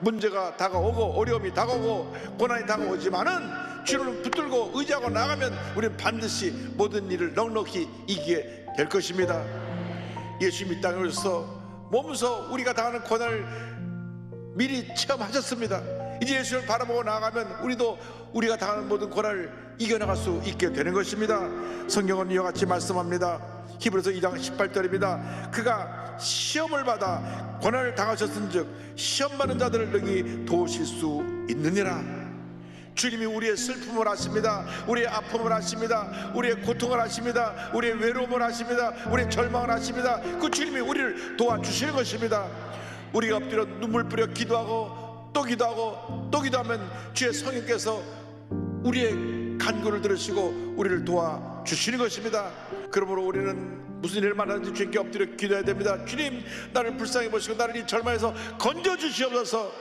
문제가 다가오고 어려움이 다가오고 고난이 다가오지만은 주를 붙들고 의지하고 나가면 우리는 반드시 모든 일을 넉넉히 이기게 될 것입니다. 예수님이 땅에 오셔서 몸소 우리가 당하는 고난을 미리 체험하셨습니다. 이제 예수를 바라보고 나아가면 우리도 우리가 당하는 모든 고난을 이겨나갈 수 있게 되는 것입니다. 성경은 이와 같이 말씀합니다. 히브리서 2장 18절입니다. 그가 시험을 받아 고난을 당하셨은즉 시험 받는 자들을 능히 도우실 수 있느니라. 주님이 우리의 슬픔을 아십니다. 우리의 아픔을 아십니다. 우리의 고통을 아십니다. 우리의 외로움을 아십니다. 우리의 절망을 아십니다. 그 주님이 우리를 도와주시는 것입니다. 우리가 엎드려 눈물 뿌려 기도하고 또 기도하고 또 기도하면 주의 성령께서 우리의 간구를 들으시고 우리를 도와 주시는 것입니다. 그러므로 우리는 무슨 일을 만나든지 주님께 엎드려 기도해야 됩니다. 주님 나를 불쌍히 보시고 나를 이 절망에서 건져 주시옵소서.